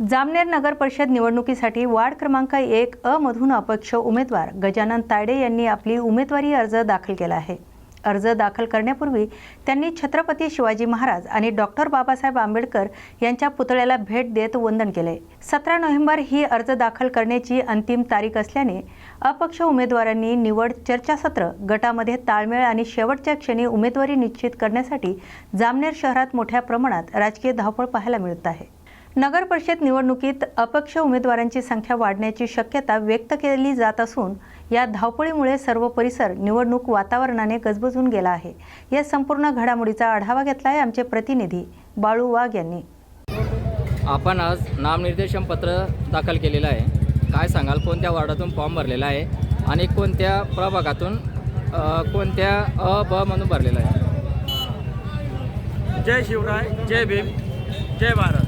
जामनेर नगर परिषद निवडणुकीसाठी वार्ड क्रमांक एक अ मधून अपक्ष उमेदवार गजानन तायडे यांनी आपली उमेदवारी अर्ज दाखल केला आहे. अर्ज दाखल करण्यापूर्वी त्यांनी छत्रपती शिवाजी महाराज आणि डॉक्टर बाबासाहेब आंबेडकर यांच्या पुतळ्याला भेट देत वंदन केले. सतरा नोव्हेंबर ही अर्ज दाखल करण्याची अंतिम तारीख असल्याने अपक्ष उमेदवारांनी निवड चर्चासत्र गटामध्ये ताळमेळ आणि शेवटच्या क्षणी उमेदवारी निश्चित करण्यासाठी जामनेर शहरात मोठ्या प्रमाणात राजकीय धावपळ पाहायला मिळत आहे. नगर परिषद निवडणुकीत अपक्ष उमेदवारांची संख्या वाढण्याची शक्यता व्यक्त केली जात असून या धावपळीमुळे सर्व परिसर निवडणूक वातावरणाने गजबजून गेला आहे. या संपूर्ण घडामोडीचा आढावा घेतला आहे आमचे प्रतिनिधी बाळू वाघ यांनी. आपण आज नामनिर्देशन पत्र दाखल केलेलं आहे. काय सांगाल? कोणत्या वार्डातून फॉर्म भरलेला आहे? आणि कोणत्या प्रभागातून कोणत्या अ ब म्हणून भरलेला आहे? जय शिवराय जय भीम जय भारत.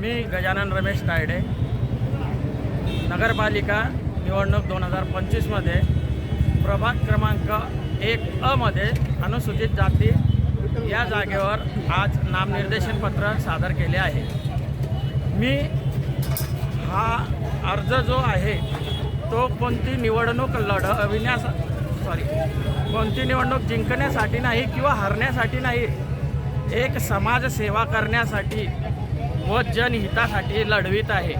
मी गजानन रमेश तायडे. नगरपालिका निवडणूक दोन हजार पंचवीसमध्ये प्रभाग क्रमांक एक अमध्ये अनुसूचित जाती या जागेवर आज नामनिर्देशन पत्र सादर केले आहे. मी हा अर्ज जो आहे तो कोणती निवडणूक लढविण्यास सॉरी कोणती निवडणूक जिंकण्यासाठी नाही किंवा हरण्यासाठी नाही एक समाजसेवा करण्यासाठी व जनहितासाठी लढवित आहे.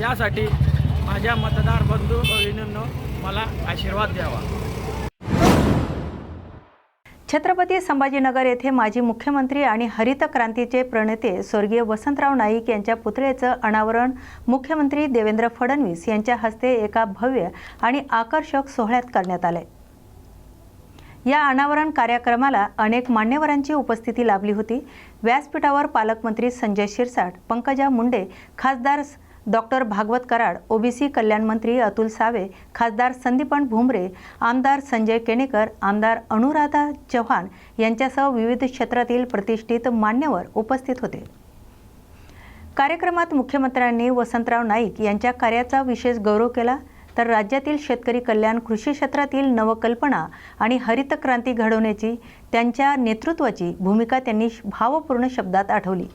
यासाठी माझ्या मतदार बंधू भगिनींनो मला आशीर्वाद द्यावा. छत्रपती संभाजीनगर येथे माजी मुख्यमंत्री आणि हरित क्रांतीचे प्रणेते स्वर्गीय वसंतराव नाईक यांच्या पुतळ्याचं अनावरण मुख्यमंत्री देवेंद्र फडणवीस यांच्या हस्ते एका भव्य आणि आकर्षक सोहळ्यात करण्यात आले या अनावरण कार्यक्रमाला अनेक मान्यवरांची उपस्थिती लाभली होती. व्यासपीठावर पालकमंत्री संजय शिरसाट पंकजा मुंडे खासदार डॉक्टर भागवत कराड ओबीसी कल्याण मंत्री अतुल सावे खासदार संदीपन भुमरे आमदार संजय केणेकर आमदार अनुराधा चव्हाण यांच्यासह विविध क्षेत्रातील प्रतिष्ठित मान्यवर उपस्थित होते. कार्यक्रमात मुख्यमंत्र्यांनी वसंतराव नाईक यांच्या कार्याचा विशेष गौरव केला. तर राज्यातील शेतकरी कल्याण कृषी क्षेत्रातील नवकल्पना आणि हरित क्रांती घडवण्याची त्यांच्या नेतृत्वाची भूमिका त्यांनी भावपूर्ण शब्दात आठवली.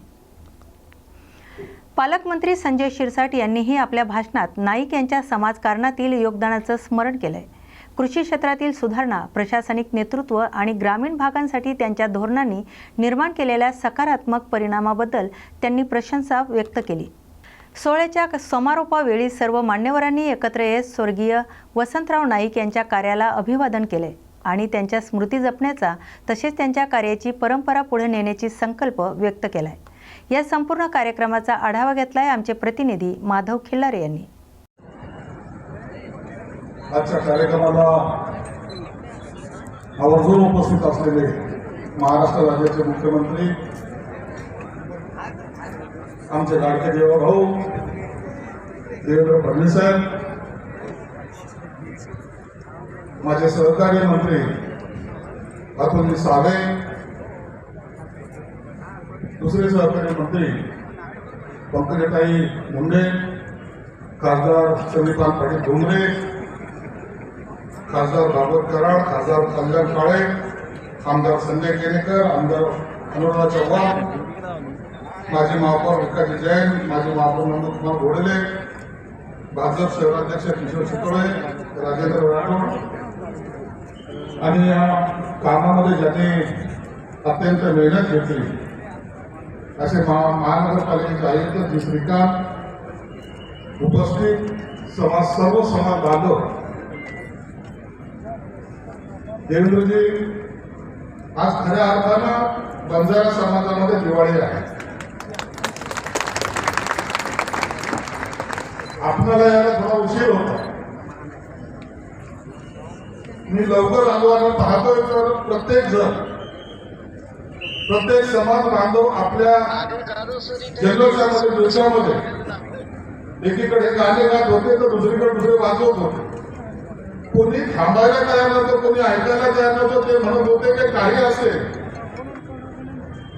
पालकमंत्री संजय शिरसाट यांनीही आपल्या भाषणात नाईक यांच्या समाजकारणातील योगदानाचं स्मरण केलंय. कृषी क्षेत्रातील सुधारणा प्रशासनिक नेतृत्व आणि ग्रामीण भागांसाठी त्यांच्या धोरणांनी निर्माण केलेल्या सकारात्मक परिणामाबद्दल त्यांनी प्रशंसा व्यक्त केली. सोहळ्याच्या समारोपावेळी सर्व मान्यवरांनी एकत्र येत स्वर्गीय वसंतराव नाईक यांच्या कार्याला अभिवादन केले आणि त्यांच्या स्मृती जपण्याचा तसेच त्यांच्या कार्याची परंपरा पुढे नेण्याची संकल्प व्यक्त केलाय. या संपूर्ण कार्यक्रमाचा आढावा घेतलाय आमचे प्रतिनिधी माधव खिल्लारे यांनी. आजच्या कार्यक्रमाला आवर्जून उपस्थित असलेले महाराष्ट्र राज्याचे मुख्यमंत्री आमचे लाडके देवभाऊ देवेंद्र फडणवीस साहेब माझे सहकारी मंत्री अतुलजी सावे दुसरे सहकारी मंत्री पंकजताई मुंडे खासदार चंद्रकांत पाटील डोंगरे खासदार भागवत कराड खासदार कल्याण काळे आमदार संजय केनेकर आमदार अनुराधा चव्हाण माजी महापौर विकाजी जैन माजी महापौर नंदकुमार घोडले भाजप शहराध्यक्ष किशोर चितोळे राजेंद्र राठोड. आणि या कामामध्ये ज्यांनी अत्यंत मेहनत घेतली असे महा महानगरपालिकेचे आयुक्त जी. श्रीकांत उपस्थित समाज सर्व समाज बांधव देवेंद्रजी आज खऱ्या अर्थानं बंजारा समाजामध्ये दिवाळी आहे आपणाला यायला थोडा उशीर होता. मी लवकर आलो आणि पाहतोय तर प्रत्येक जण. प्रत्येक समाज बांधव आपल्या जल्लोषामध्ये दृश्यामध्ये एकीकडे गाणे गात होते तर दुसरीकडे दुसरे वाजवत होते. कोणी थांबायला तयार नव्हतं कोणी ऐकायला तयार नव्हतं ते म्हणत होते की काही असेल.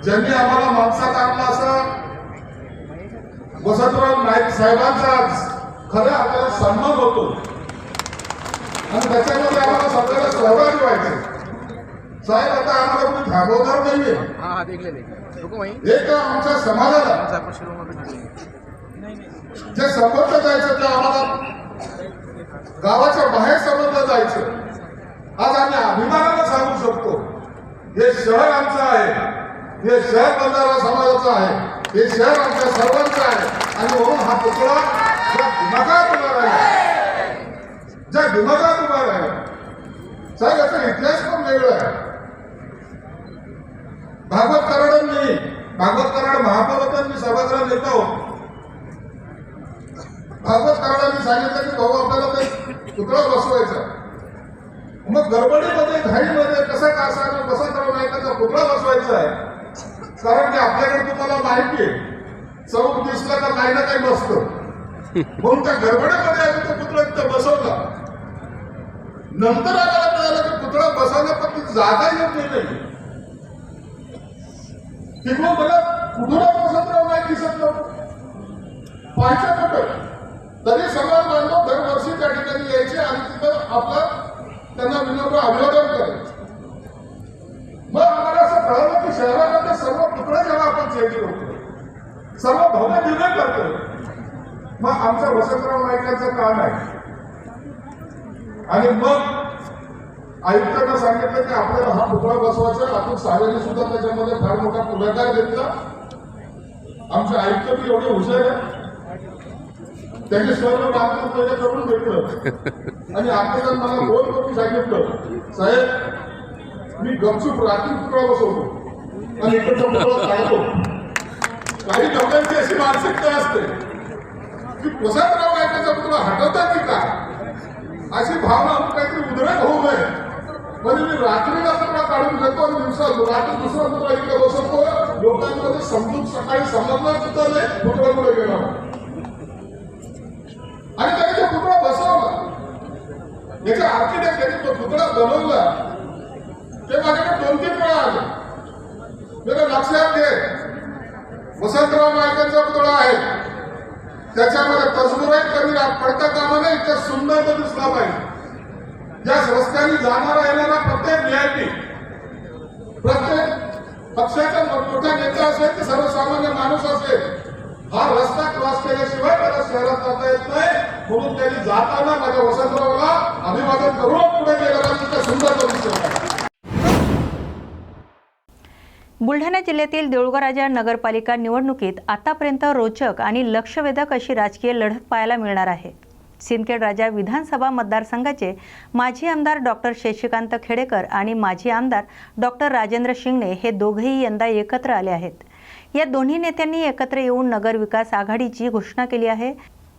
ज्यांनी आम्हाला माणसात आणला असा वसंतराव नाईक साहेबांचा खऱ्या आपल्याला सन्मान होतो. आणि त्याच्यामध्ये आम्हाला सगळ्याला सहभागी व्हायचं साहेब आता आम्हाला कोणी थांबवणार नाहीये. एक आमच्या समाजाला. जे समजलं जायचं ते आम्हाला गावाच्या बाहेर समजलं जायचं. आज आम्ही अभिमानानं सांगू शकतो हे शहर आमचं आहे. हे शहर बंजारा समाजाचं आहे. हे शहर आमच्या सर्वांचं आहे. आणि म्हणून हा पुतळा दिमागात उभा राहिला ज्या दिमागात उभा राहिला साहेब याचा इतिहास पण वेगळा आहे भागवत कराडांनी भागवत कराड महाभारतांनी सभागृह येत भागवत कराडांनी सांगितलं की भाऊ आपल्याला ते पुतळा बसवायचा मग गडबडीमध्ये घाईमध्ये कसा कासानं कसा करून एखादा पुतळा बसवायचा आहे कारण की आपल्याकडे तुम्हाला माहिती आहे. चौक दिसला तर काही ना काही बसतं. म्हणून त्या गडबडीमध्ये आम्ही तो पुतळा तिथं बसवला. नंतर आम्हाला कळालं की पुतळा बसायला पण ती जागा योग्य नाही तिकडून मला कुठून वसंतराव नाही दिसत नव्हतं पाहायचं कुठं? तरी समाज बांधव दरवर्षी त्या ठिकाणी यायचे आणि तिथं आपला त्यांना विनम्र अभिवादन करायचं मग आम्हाला असं कळलं की शहरामध्ये सर्व पुतळे जेव्हा आपण चेंज करतो सर्व भव्य निर्णय करतो मग आमच्या वसंतराव नाईकांचं काम आहे. आणि मग आयुक्तांना सांगितलं की आपल्याला हा पुतळा बसवायचा आपण साहेबांनी सुद्धा त्याच्यामध्ये फार मोठा पुढाकार घेतला. आमचे आयुक्त बी एवढे हुशार आहे त्यांनी सर्व बांधकाम त्याच्याकडून घेतलं. आणि आपल्याला मला फोन करून सांगितलं. साहेब मी गपचूप रात्री पुतळा बसवतो. आणि इकडचा पुतळा काढतो काही लोकांची अशी मानसिकता असते. की? वसंतराव नायकाचा पुतळा हटवतात की? काय अशी भावना काहीतरी उद्रेक होऊ नये. म्हणजे मी रात्रीला पुतळा काढून घेतो आणि दिवसा रात्री दुसरा पुतळा इकडे बसवतो. लोकांमध्ये समजून सकाळी समजणार सुद्धा नाही पुतळा पुढे गेला. आणि त्याने तो पुतळा बसवला. याचा आर्किटेक्ट त्याने तो पुतळा बनवला. ते माझ्याकडे दोन तीन वेळा आले. मी लक्षात घे वसंतराव नायकांचा पुतळा आहे. त्याच्यामध्ये तसबुराई कमी पडता कामा नाही तर सुंदर दिसला पाहिजे. या रस्त्याने जाणारा येणारा प्रत्येक व्हीआयपी प्रत्येक पक्षाचा मोठा नेता असेल की सर्वसामान्य माणूस असेल हा रस्ता क्रॉस केल्याशिवाय त्याला शहरात जाता येत नाही. म्हणून त्यांनी जाताना माझ्या वसंतरावला अभिवादन करून पुढे गेलं पाहिजे सुंदर तो दिसत. बुलढाणा जिल्ह्यातील देऊळगाराजा नगरपालिका निवडणुकीत आतापर्यंत रोचक आणि लक्षवेधक अशी राजकीय लढत पाहायला मिळणार आहे. सिंदखेड राजा विधानसभा मतदारसंघाचे माजी आमदार डॉक्टर शशिकांत खेडेकर आणि माजी आमदार डॉक्टर राजेंद्र शिंगणे हे दोघेही यंदा एकत्र आले आहेत. या दोन्ही नेत्यांनी एकत्र येऊन नगर विकास आघाडीची घोषणा केली आहे.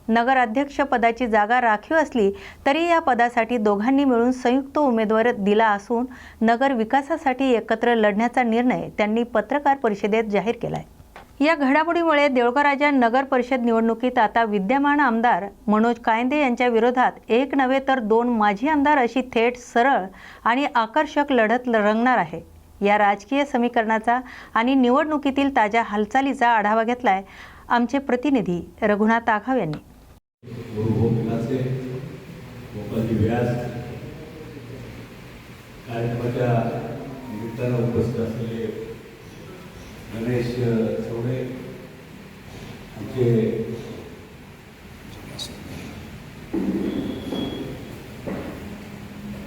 नगराध्यक्षपदाची जागा राखीव असली तरी या पदासाठी दोघांनी मिळून संयुक्त उमेदवार दिला असून नगर विकासासाठी एकत्र लढण्याचा निर्णय त्यांनी पत्रकार परिषदेत जाहीर केलाय. या घडामोडीमुळे देऊळगाराजा नगर परिषद निवडणुकीत आता विद्यमान आमदार मनोज कायंदे यांच्या विरोधात एक नव्हे तर दोन माजी आमदार अशी थेट सरळ आणि आकर्षक लढत रंगणार आहे. या राजकीय समीकरणाचा आणि निवडणुकीतील ताज्या हालचालीचा आढावा घेतलाय आमचे प्रतिनिधी रघुनाथ आघाव यांनी. गुरुगोविंदाचे गोपालजी व्यास कार्यक्रमाच्या निमित्तानं उपस्थित असलेले गणेश चौडे आमचे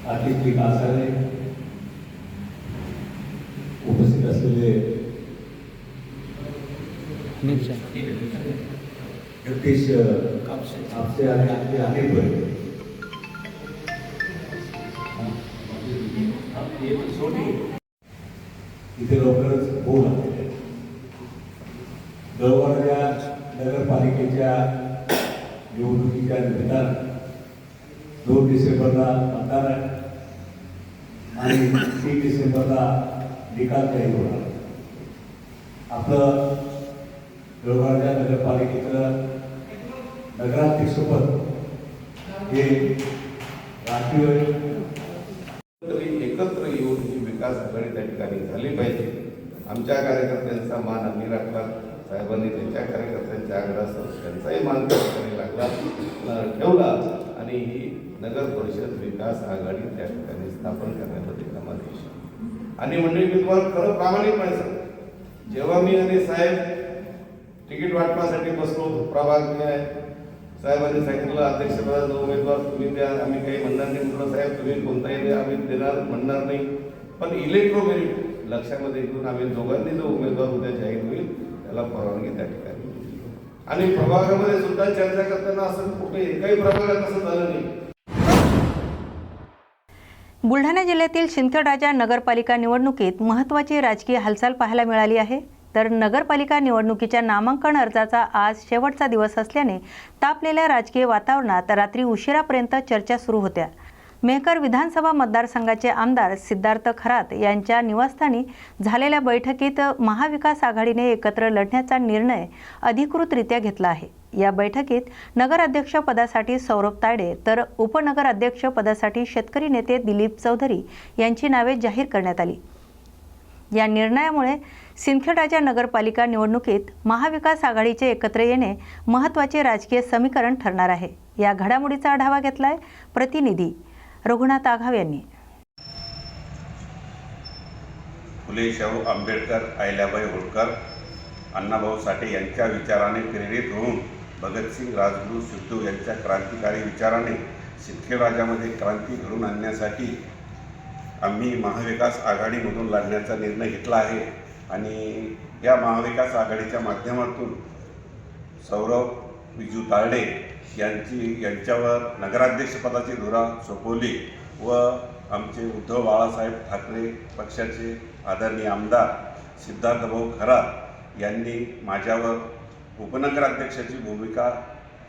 आर्थिक आसारे उपस्थित असलेले जगदीश कापसे आणि आपले अनेक वर्ग इथे लवकरच होऊ लागले दळवणाऱ्या नगरपालिकेच्या निवडणुकीच्या निमित्तानं दोन डिसेंबरला मतदान आहे आणि तीन डिसेंबरला निकाल जाहीर होणार आपलं जळगावच्या नगरपालिकेचं नगराध्यक्षपद हे तरी एकत्र येऊन ही विकास आघाडी त्या ठिकाणी झाली पाहिजे. आमच्या कार्यकर्त्यांचा मान आम्ही राखला. साहेबांनी त्यांच्या कार्यकर्त्यांच्या आग्रहासह त्यांचाही मान त्या ठिकाणी लागला ठेवला आणि ही नगर परिषद विकास आघाडी त्या ठिकाणी स्थापन करण्यामध्ये कामात आणि मंडळी मी तुम्हाला खरं प्रामाणिकपणे सांगतो. जेव्हा मी आणि साहेब तिकीट वाटपासाठी बसलो प्रभाग आहे. साहेबांनी सांगितलं अध्यक्षपदाचा उमेदवार तुम्ही द्या आम्ही काही म्हणणार नाही. म्हटलं साहेब तुम्ही कोणताही द्या आम्ही देणार म्हणणार नाही. पण इलेक्ट्रोमेरिट लक्षामध्ये घेऊन आम्ही दोघांनी जो उमेदवार उद्या जाहीर होईल त्याला परवानगी त्या ठिकाणी आणि प्रभागामध्ये सुद्धा चर्चा करताना असं कुठे एकाही प्रभागात असं झालं नाही. बुलढाणा जिल्ह्यातील सिंदखेडराजा नगरपालिका निवडणुकीत महत्त्वाची राजकीय हालचाल पाहायला मिळाली आहे. तर नगरपालिका निवडणुकीच्या नामांकन अर्जाचा आज शेवटचा दिवस असल्याने तापलेल्या राजकीय वातावरणात रात्री उशिरापर्यंत चर्चा सुरू होत्या. मेहकर विधानसभा मतदारसंघाचे आमदार सिद्धार्थ खरात यांच्या निवासस्थानी झालेल्या बैठकीत महाविकास आघाडीने एकत्र लढण्याचा निर्णय अधिकृतरित्या घेतला आहे. या बैठकीत नगराध्यक्षपदासाठी सौरभ तायडे तर उपनगराध्यक्षपदासाठी शेतकरी नेते दिलीप चौधरी यांची नावे जाहीर करण्यात आली. या निर्णयामुळे सिंदखेडाच्या नगरपालिका निवडणुकीत महाविकास आघाडीचे एकत्र येणे महत्त्वाचे राजकीय समीकरण ठरणार आहे. या घडामोडीचा आढावा घेतलाय प्रतिनिधी रघुनाथ आघाव यांनी. फुले शाहू आंबेडकर अहिल्याबाई होळकर अण्णाभाऊ साठे यांच्या विचाराने प्रेरित होऊन भगतसिंग राजगुरू सिद्धू यांच्या क्रांतिकारी विचाराने सिंदखेड राजामध्ये क्रांती घडून आणण्यासाठी आम्ही महाविकास आघाडीमधून लढण्याचा निर्णय घेतला आहे. आणि या महाविकास आघाडीच्या माध्यमातून सौरव विजू तारडे यांची यांच्यावर नगराध्यक्षपदाची धुरा सोपवली व आमचे उद्धव बाळासाहेब ठाकरे पक्षाचे आदरणीय आमदार सिद्धार्थभाऊ खरात यांनी माझ्यावर उपनगराध्यक्षाची भूमिका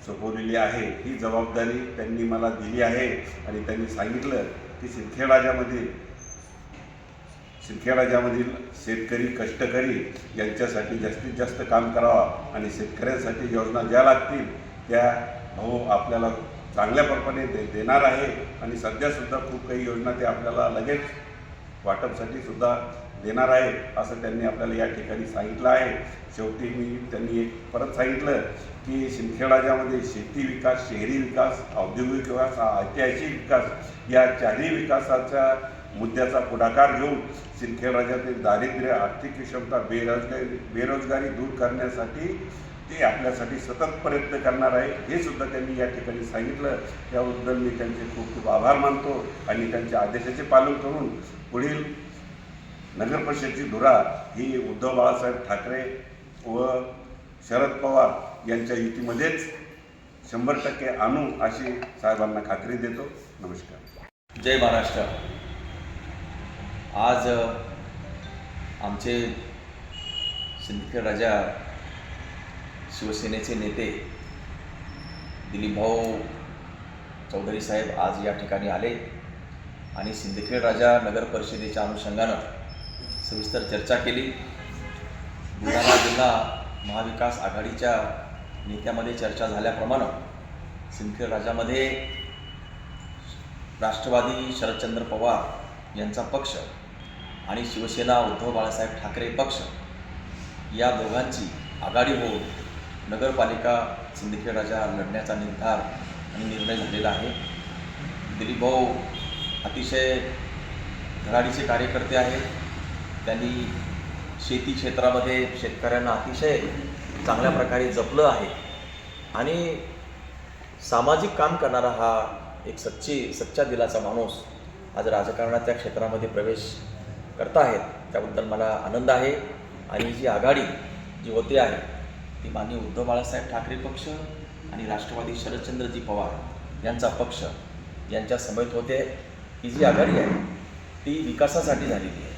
सोपवलेली आहे. ही जबाबदारी त्यांनी मला दिली आहे आणि त्यांनी सांगितलं की सिंदखेड राजामध्ये सिंदखेड राज्यामधील शेतकरी कष्टकरी यांच्यासाठी जास्तीत जास्त काम करावा आणि शेतकऱ्यांसाठी योजना ज्या लागतील त्या भाऊ आपल्याला चांगल्या प्रमाणे दे देणार आहे आणि सध्यासुद्धा खूप काही योजना ते आपल्याला लगेच वाटपसाठी सुद्धा देणार आहे असं त्यांनी आपल्याला या ठिकाणी सांगितलं आहे. शेवटी मी त्यांनी एक परत सांगितलं की शिंदखेडाज्यामध्ये शेती विकास शहरी विकास औद्योगिक विकास हा ऐतिहासिक विकास या चारही विकासाच्या मुद्द्याचा पुढाकार घेऊन सिंदखेड राज्यातील दारिद्र्य आर्थिक विषमता बेरोजगारी बेरोजगारी दूर करण्यासाठी ते आपल्यासाठी सतत प्रयत्न करणार आहे. हे सुद्धा त्यांनी या ठिकाणी सांगितलं. त्याबद्दल मी त्यांचे खूप खूप आभार मानतो आणि त्यांच्या आदेशाचे पालन करून पुढील नगर परिषदेची धुरा ही उद्धव बाळासाहेब ठाकरे व शरद पवार यांच्या युतीमध्येच शंभर टक्के आणू अशी साहेबांना खात्री देतो. नमस्कार. जय महाराष्ट्र. आज आमचे सिंदखेड राजा शिवसेनेचे नेते दिलीपभाऊ चौधरी साहेब आज या ठिकाणी आले आणि सिंदखेड राजा नगर परिषदेच्या अनुषंगानं सविस्तर चर्चा केली. बुलढाणा जिल्हा महाविकास आघाडीच्या नेत्यामध्ये चर्चा झाल्याप्रमाणे सिंदखेड राजामध्ये राष्ट्रवादी शरदचंद्र पवार यांचा पक्ष आणि शिवसेना उद्धव बाळासाहेब ठाकरे पक्ष या दोघांची आघाडी होऊन नगरपालिका सिंदखेडाच्या लढण्याचा निर्धार आणि निर्णय झालेला आहे. दिलीप भाऊ अतिशय धडाडीचे कार्यकर्ते आहेत. त्यांनी शेती क्षेत्रामध्ये शेतकऱ्यांना अतिशय चांगल्या प्रकारे जपलं आहे. आणि सामाजिक काम करणारा हा एक सच्ची सच्चा दिलाचा माणूस आज राजकारणाच्या क्षेत्रामध्ये प्रवेश करता आहेत त्याबद्दल मला आनंद आहे. आणि जी आघाडी जी होते आहे ती माननीय उद्धव बाळासाहेब ठाकरे पक्ष आणि राष्ट्रवादी शरदचंद्रजी पवार यांचा पक्ष यांच्या समेत होते. ही जी आघाडी आहे ती विकासासाठी झालेली आहे.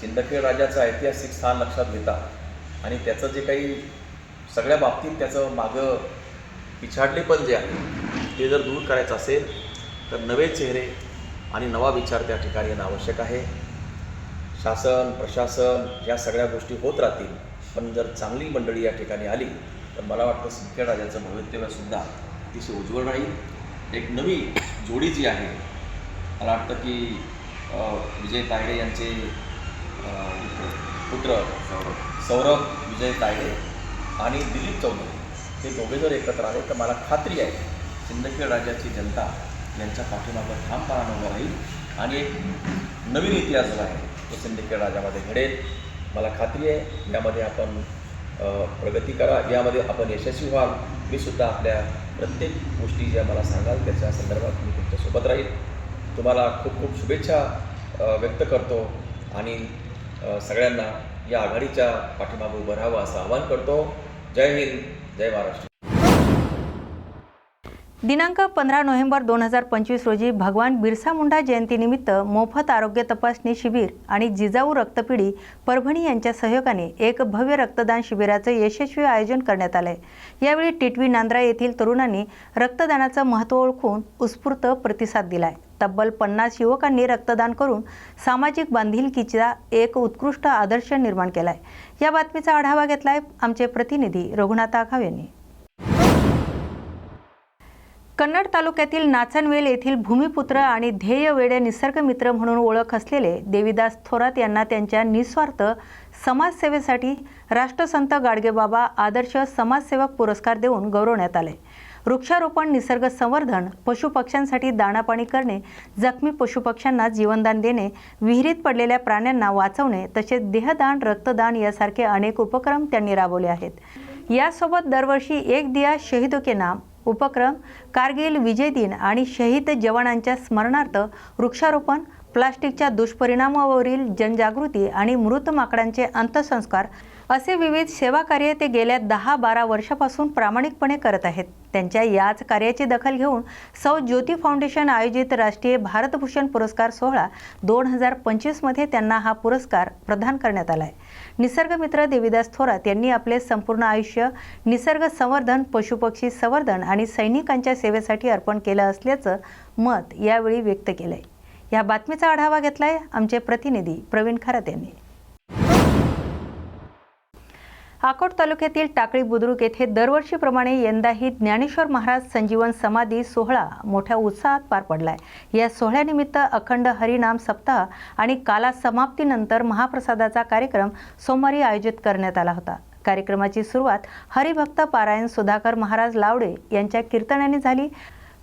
सिंदखेड राजाचं ऐतिहासिक स्थान लक्षात घेता आणि त्याचं जे काही सगळ्या बाबतीत त्याचं मागं पिछाडलेपण जे आहे ते जर दूर करायचं असेल तर नवे चेहरे आणि नवा विचार त्या ठिकाणी येणं आवश्यक आहे. शासन प्रशासन या सगळ्या गोष्टी होत राहतील. पण जर चांगली मंडळी या ठिकाणी आली तर मला वाटतं सिंदखेड राजाचं भवितव्यसुद्धा अतिशय उज्ज्वल राहील. एक नवी जोडी जी आहे मला वाटतं की विजय तायडे यांचे पुत्र सौरभ विजय तायडे आणि दिलीप चौधरी हे दोघे जर एकत्र आले तर मला खात्री आहे सिंदखेड राज्याची जनता यांच्या पाठीमागं ठामपणानं उभं राहील. आणि एक नवीन इतिहास जो आहे तो सिंदखेड राजामध्ये घडेल. मला खात्री आहे यामध्ये आपण प्रगती करा. यामध्ये आपण यशस्वी व्हाल मी सुद्धा आपल्या प्रत्येक गोष्टी ज्या मला सांगाल त्याच्या संदर्भात मी तुमच्यासोबत राहील. तुम्हाला खूप खूप शुभेच्छा व्यक्त करतो आणि सगळ्यांना या आघाडीच्या पाठीमागे उभं राहावं असं आवाहन करतो. जय हिंद जय महाराष्ट्र. दिनांक पंधरा नोव्हेंबर दोन हजार पंचवीस रोजी भगवान बिरसा मुंडा जयंतीनिमित्त मोफत आरोग्य तपासणी शिबिर आणि जिजाऊ रक्तपिढी परभणी यांच्या सहयोगाने एक भव्य रक्तदान शिबिराचं यशस्वी आयोजन करण्यात आलंय. यावेळी टिटवी नांद्रा येथील तरुणांनी रक्तदानाचं महत्त्व ओळखून उत्स्फूर्त प्रतिसाद दिलाय. तब्बल पन्नास युवकांनी रक्तदान करून सामाजिक बांधिलकीचा एक उत्कृष्ट आदर्श निर्माण केलाय. या बातमीचा आढावा घेतलाय आमचे प्रतिनिधी रघुनाथ आघाव यांनी. कन्नड तालुक्यातील नाचनवेल येथील भूमिपुत्र आणि ध्येय वेडे निसर्गमित्र म्हणून ओळख असलेले देवीदास थोरात यांना त्यांच्या निस्वार्थ समाजसेवेसाठी राष्ट्रसंत गाडगेबाबा आदर्श समाजसेवक पुरस्कार देऊन गौरवण्यात आले. वृक्षारोपण निसर्ग संवर्धन पशुपक्ष्यांसाठी दाणापाणी करणे जखमी पशुपक्ष्यांना जीवनदान देणे विहिरीत पडलेल्या प्राण्यांना वाचवणे तसेच देहदान रक्तदान यासारखे अनेक उपक्रम त्यांनी राबवले आहेत. यासोबत दरवर्षी एक दिया शहीदो के नाम उपक्रम कारगिल विजय दिन आणि शहीद जवानांच्या स्मरणार्थ वृक्षारोपण प्लास्टिकच्या दुष्परिणामावरील जनजागृती आणि मृत माकडांचे अंत्यसंस्कार असे विविध सेवा कार्य ते गेल्या दहा बारा वर्षापासून प्रामाणिकपणे करत आहेत. त्यांच्या याच कार्याची दखल घेऊन सौ ज्योती फाउंडेशन आयोजित राष्ट्रीय भारतभूषण पुरस्कार सोहळा दोन हजार पंचवीसमध्ये त्यांना हा पुरस्कार प्रदान करण्यात आला आहे निसर्गमित्र देवीदास थोरात यांनी आपले संपूर्ण आयुष्य निसर्ग संवर्धन पशुपक्षी संवर्धन आणि सैनिकांच्या सेवेसाठी अर्पण केलं असल्याचं मत यावेळी व्यक्त केलंय. या बातमीचा आढावा घेतलाय आमचे प्रतिनिधी प्रवीण खरात यांनी. अकोट तालुक्यातील टाकळी बुद्रुक येथे दरवर्षीप्रमाणे यंदाही ज्ञानेश्वर महाराज संजीवन समाधी सोहळा मोठ्या उत्साहात पार पडला आहे या सोहळ्यानिमित्त अखंड हरिनाम सप्ताह आणि काला समाप्तीनंतर महाप्रसादाचा कार्यक्रम सोमवारी आयोजित करण्यात आला होता. कार्यक्रमाची सुरुवात हरिभक्त पारायण सुधाकर महाराज लावडे यांच्या कीर्तनाने झाली.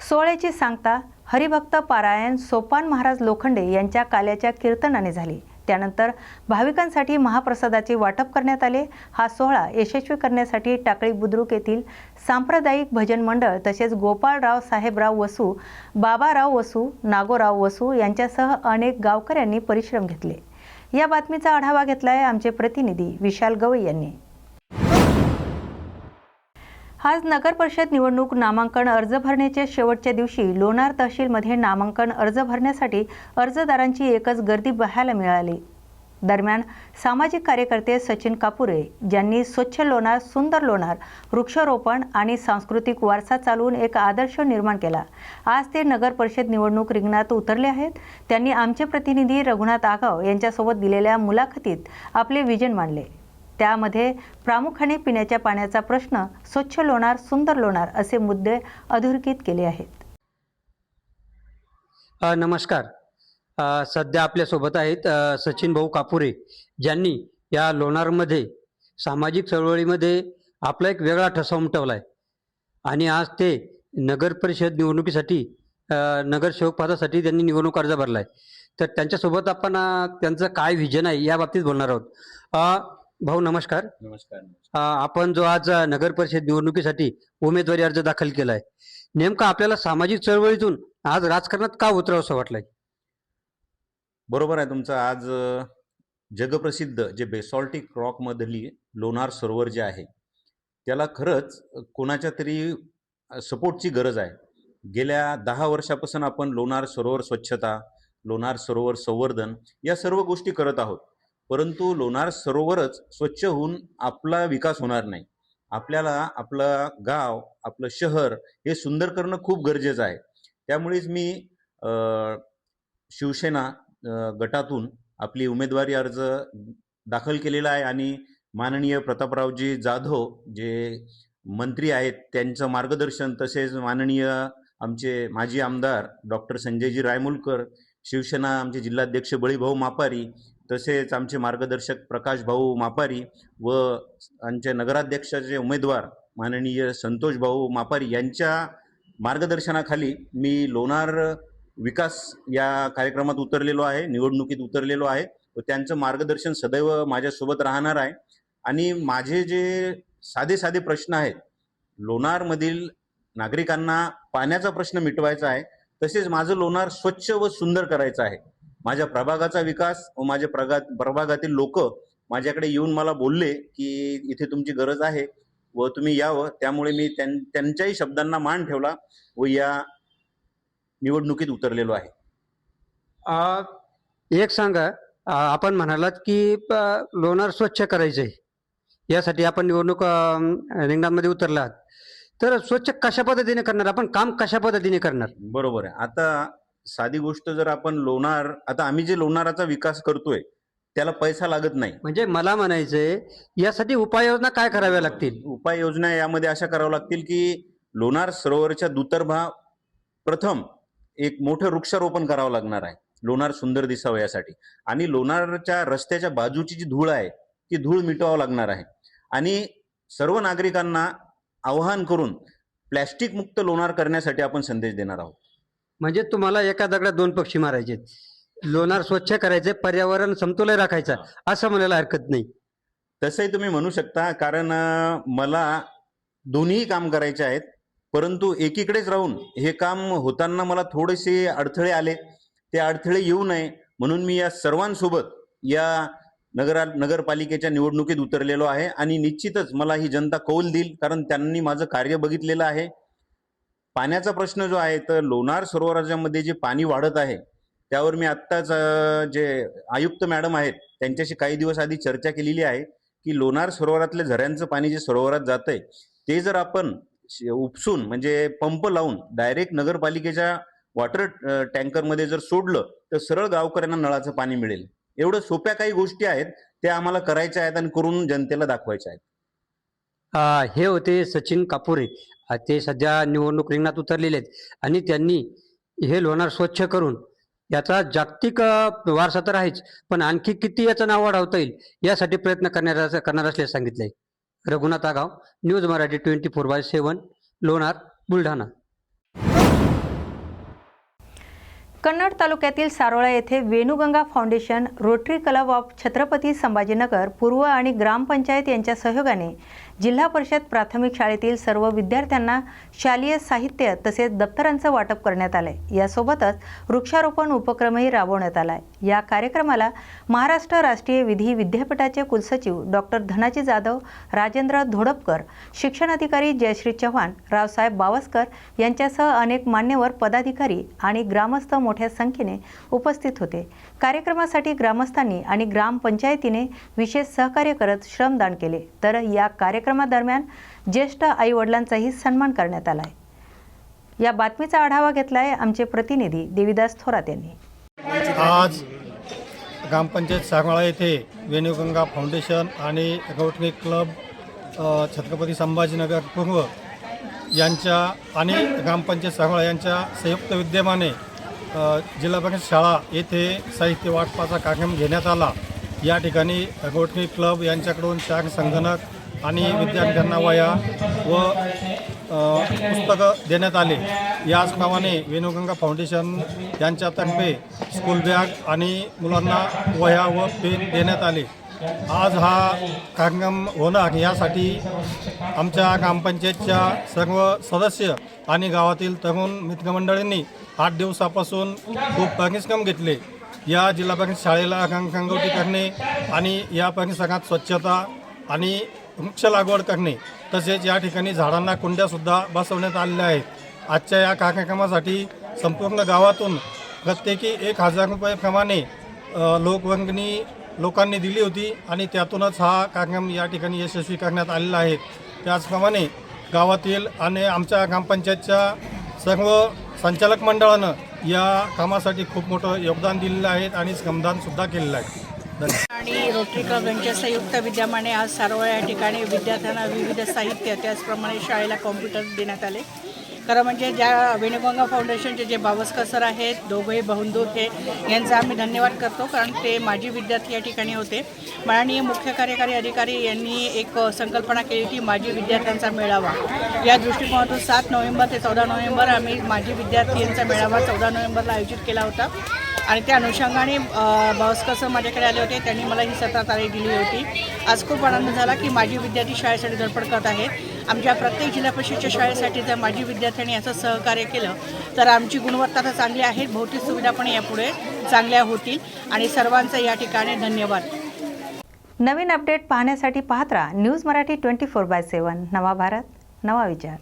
सोहळ्याची सांगता हरिभक्त पारायण सोपान महाराज लोखंडे यांच्या काल्याच्या कीर्तनाने झाली. त्यानंतर भाविकांसाठी महाप्रसादाचे वाटप करण्यात आले. हा सोहळा यशस्वी करण्यासाठी टाकळी बुद्रुक येथील सांप्रदायिक भजन मंडळ तसेच गोपाळराव साहेबराव वसू बाबाराव वसू नागोराव वसू यांच्यासह अनेक गावकऱ्यांनी परिश्रम घेतले. या बातमीचा आढावा घेतला आहे आमचे प्रतिनिधी विशाल गवई यांनी. आज नगर परिषद निवडणूक नामांकन अर्ज भरण्याच्या शेवटच्या दिवशी लोणार तहसीलमध्ये नामांकन अर्ज भरण्यासाठी अर्जदारांची एकच गर्दी पाहायला मिळाली. दरम्यान सामाजिक कार्यकर्ते सचिन कापुरे ज्यांनी स्वच्छ लोणार सुंदर लोणार वृक्षारोपण आणि सांस्कृतिक वारसा चालवून एक आदर्श निर्माण केला. आज ते नगर परिषद निवडणूक रिंगणात उतरले आहेत. त्यांनी आमचे प्रतिनिधी रघुनाथ आगाव यांच्यासोबत दिलेल्या मुलाखतीत आपले विजन मांडले. त्यामध्ये प्रामुख्याने पिण्याच्या पाण्याचा प्रश्न स्वच्छ लोणार सुंदर लोणार असे मुद्दे अधोरेखित केले आहेत. नमस्कार. सध्या आपल्यासोबत आहेत सचिन भाऊ कापुरे ज्यांनी या लोणारमध्ये सामाजिक चळवळीमध्ये आपला एक वेगळा ठसा उमटवला आहे आणि आज ते नगर परिषद निवडणुकीसाठी अ, नगरसेवक पदासाठी त्यांनी निवडणूक अर्ज भरला आहे तर त्यांच्यासोबत आपण त्यांचं काय व्हिजन आहे या बाबतीत बोलणार आहोत. भाऊ नमस्कार. नमस्कार अ, आपण जो आज अ, नगर परिषद निवडणुकीसाठी उमेदवारी अर्ज दाखल केला आहे नेमकं आपल्याला सामाजिक चळवळीतून आज राजकारणात का उतरावं असं वाटलंय? बरोबर आहे तुमचं. आज अ, जगप्रसिद्ध जे बेसॉल्टिक रॉकमधली लोणार सरोवर जे आहे त्याला खरंच कोणाच्या तरी सपोर्टची गरज आहे. गेल्या दहा वर्षापासून आपण लोणार सरोवर स्वच्छता लोणार सरोवर संवर्धन या सर्व गोष्टी करत आहोत. परंतु लोणार सरोवरच स्वच्छ होऊन आपला विकास होणार नाही. आपल्याला आपलं गाव आपलं शहर हे सुंदर करणं खूप गरजेचं आहे. त्यामुळेच मी शिवसेना गटातून आपली उमेदवारी अर्ज दाखल केलेला आहे आणि माननीय प्रतापरावजी जाधव जे मंत्री आहेत त्यांचं मार्गदर्शन तसेच माननीय आमचे माजी आमदार डॉक्टर संजयजी रायमुलकर शिवसेना आमचे जिल्हाध्यक्ष बळीभाऊ मापारी तसेच आमचे मार्गदर्शक प्रकाश भाऊ मापारी व आमचे नगराध्यक्षाचे उमेदवार माननीय संतोष भाऊ मापारी यांच्या मार्गदर्शनाखाली मी लोणार विकास या कार्यक्रमात उतरलेलो आहे निवडणुकीत उतरलेलो आहे व त्यांचं मार्गदर्शन सदैव माझ्यासोबत राहणार आहे. आणि माझे जे साधे साधे प्रश्न आहेत लोणारमधील नागरिकांना पाण्याचा प्रश्न मिटवायचा आहे तसेच माझं लोणार स्वच्छ व सुंदर करायचं आहे. माझ्या प्रभागाचा विकास व माझ्या प्रभागात प्रभागातील लोक माझ्याकडे येऊन मला बोलले की इथे तुमची गरज आहे व तुम्ही यावं. त्यामुळे मी त्यां त्यांच्याही शब्दांना मान ठेवला व या निवडणुकीत उतरलेलो आहे. एक सांगा. आपण म्हणालात की लोणार स्वच्छ करायचं आहे यासाठी आपण निवडणूक रिंगणामध्ये उतरला आहात तर स्वच्छ कशा पद्धतीने करणार? आपण काम कशा पद्धतीने करणार? बरोबर आहे. आता साधी गोष्ट जर आपण लोणार आता आम्ही जे लोणाराचा विकास करतोय त्याला पैसा लागत नाही. म्हणजे मला म्हणायचंय यासाठी उपाययोजना काय कराव्या लागतील? उपाययोजना यामध्ये अशा कराव्या लागतील की लोणार सरोवरच्या दुतर्भा प्रथम एक मोठं वृक्षारोपण करावं लागणार आहे. लोणार सुंदर दिसावं यासाठी. आणि लोणारच्या रस्त्याच्या बाजूची जी धूळ आहे ती धूळ मिटवावं लागणार आहे. आणि सर्व नागरिकांना आवाहन करून प्लॅस्टिक मुक्त लोणार करण्यासाठी आपण संदेश देणार आहोत. म्हणजे तुम्हाला एका दगडात दोन पक्षी मारायचे. लोणार स्वच्छ करायचे पर्यावरण समतोल राखायचा असं म्हणायला हरकत नाही. तसंही तुम्ही म्हणू शकता कारण अं, मला दोन्ही काम करायचे आहेत परंतु एकीकडेच राहून हे काम होताना मला थोडेसे अडथळे आले. ते अडथळे येऊ नये म्हणून मी या सर्वांसोबत या नगरा नगरपालिकेच्या निवडणुकीत उतरलेलो आहे आणि निश्चितच मला ही जनता कौल देईल कारण त्यांनी माझं कार्य बघितलेलं आहे. पाण्याचा प्रश्न जो आहे तर लोणार सरोवराच्यामध्ये जे पाणी वाढत आहे त्यावर मी आत्ताच जे आयुक्त मॅडम आहेत त्यांच्याशी काही दिवस आधी चर्चा केलेली आहे की लोणार सरोवरातल्या झऱ्यांचं पाणी जे सरोवरात जातंय ते जर आपण उपसून म्हणजे पंप लावून डायरेक्ट नगरपालिकेच्या वॉटर टँकरमध्ये जर सोडलं तर सरळ गावकऱ्यांना नळाचं पाणी मिळेल. एवढं सोप्या काही गोष्टी आहेत त्या आम्हाला करायच्या आहेत आणि करून जनतेला दाखवायच्या आहेत. हे होते सचिन कापुरे. ते सध्या निवडणूक रिंगणात उतरलेले आहेत. आणि त्यांनी हे लोणार स्वच्छ करून याचा जागतिक वारसा तर आहेच पण आणखी किती याचं नाव वाढवता येईल यासाठी प्रयत्न करणार करणार असल्याचे सांगितलंय. Raghunath Agav news Marathi twenty four by seven Lonar Buldhana. Kannad तालुक्यातील सारोळा येथे Venuganga foundation rotary club of Chhatrapati Sambhajinagar पूर्व आणि ग्रामपंचायत यांच्या सहयोगाने जिल्हा परिषद प्राथमिक शाळेतील सर्व विद्यार्थ्यांना शालेय साहित्य तसेच दप्तरांचं वाटप करण्यात आलंय. यासोबतच वृक्षारोपण उपक्रमही राबवण्यात आलाय. या कार्यक्रमाला महाराष्ट्र राष्ट्रीय विधी विद्यापीठाचे कुलसचिव डॉक्टर धनाजी जाधव राजेंद्र धोडपकर शिक्षणाधिकारी जयश्री चव्हाण रावसाहेब बावस्कर यांच्यासह अनेक मान्यवर पदाधिकारी आणि ग्रामस्थ मोठ्या संख्येने उपस्थित होते. कार्यक्रमासाठी ग्रामस्थांनी आणि ग्रामपंचायतीने विशेष सहकार्य करत श्रमदान केले. तर या कार्यक्रमादरम्यान ज्येष्ठ आई वडिलांचाही सन्मान करण्यात आला आहे या बातमीचा आढावा घेतलाय आमचे प्रतिनिधी देविदास थोरात यांनी. आज ग्रामपंचायत सांगोळा येथे वेणुगंगा फाउंडेशन आणि रोटरी क्लब छत्रपती संभाजीनगर पूर्व यांच्या आणि ग्रामपंचायत सांगोळा यांच्या संयुक्त विद्यमाने जिल्हा परिषद शाळा येथे साहित्य वाटपाचा कार्यक्रम घेण्यात आला. या ठिकाणी रोटरी क्लब यांच्याकडून चार संगणक आणि विद्यार्थ्यांना वया व पुस्तकं देण्यात आले. याचप्रमाणे वेणुगंगा फाउंडेशन यांच्यातर्फे स्कूल बॅग आणि मुलांना वह्या व पेन देण्यात आले. आज हा कार्यक्रम होणार. यासाठी आमच्या ग्रामपंचायतच्या सर्व सदस्य आणि गावातील तरुण मित्रमंडळींनी आठ दिवसापासून खूप परिश्रम घेतले. या जिल्हा परिषद शाळेला रंगरंगोटी करणे आणि या परिसरात स्वच्छता आणि वृक्ष लागवड करणे तसेच या ठिकाणी झाडांना कुंड्यासुद्धा बसवण्यात आलेल्या आहेत. आजच्या या कार्यक्रमासाठी संपूर्ण गावातून प्रत्येकी एक हजार रुपयेप्रमाणे अ, लोकवर्गणी लोकांनी दिली होती आणि त्यातूनच हा कार्यक्रम या ठिकाणी यशस्वी करण्यात आलेला आहे. त्याचप्रमाणे गावातील आणि आमच्या ग्रामपंचायतच्या सर्व संचालक मंडळानं या कामासाठी खूप मोठं योगदान दिलेलं आहे आणि श्रमदानसुद्धा केलेलं आहे. धन्यवाद. आणि रोटरी क्लब यांच्या संयुक्त विद्यमाने आज सर्व या ठिकाणी विद्यार्थ्यांना विविध साहित्य त्याचप्रमाणे शाळेला कॉम्प्युटर देण्यात आले. खरं म्हणजे ज्या वेणुगंगा फाउंडेशनचे जे बावस्कर सर आहेत दोघे बंधू हे यांचा आम्ही धन्यवाद करतो कारण ते माजी विद्यार्थी या ठिकाणी होते. माननीय मुख्य कार्यकारी अधिकारी यांनी एक संकल्पना केली की माजी विद्यार्थ्यांचा मेळावा. या दृष्टिकोनातून सात नोव्हेंबर ते चौदा नोव्हेंबर आम्ही माजी विद्यार्थी यांचा मेळावा चौदा नोव्हेंबरला आयोजित केला होता. आणि त्या अनुषंगाने बावस्कर सर माझ्याकडे आले होते त्यांनी मला ही सतरा तारीख दिली होती. आज खूप आनंद झाला की माजी विद्यार्थी शाळेसाठी धडपड करत आहेत. आमच्या प्रत्येक जिल्हा परिषदच्या शाळेसाठी जर माजी विद्यार्थ्यांनी असं सहकार्य केलं तर आमची गुणवत्ता तर चांगली आहे भौतिक सुविधा पण यापुढे चांगल्या होतील. आणि सर्वांचं या ठिकाणी धन्यवाद. नवीन अपडेट पाहण्यासाठी पाहत राहा news Marathi twenty four by seven. नवा भारत नवा विचार.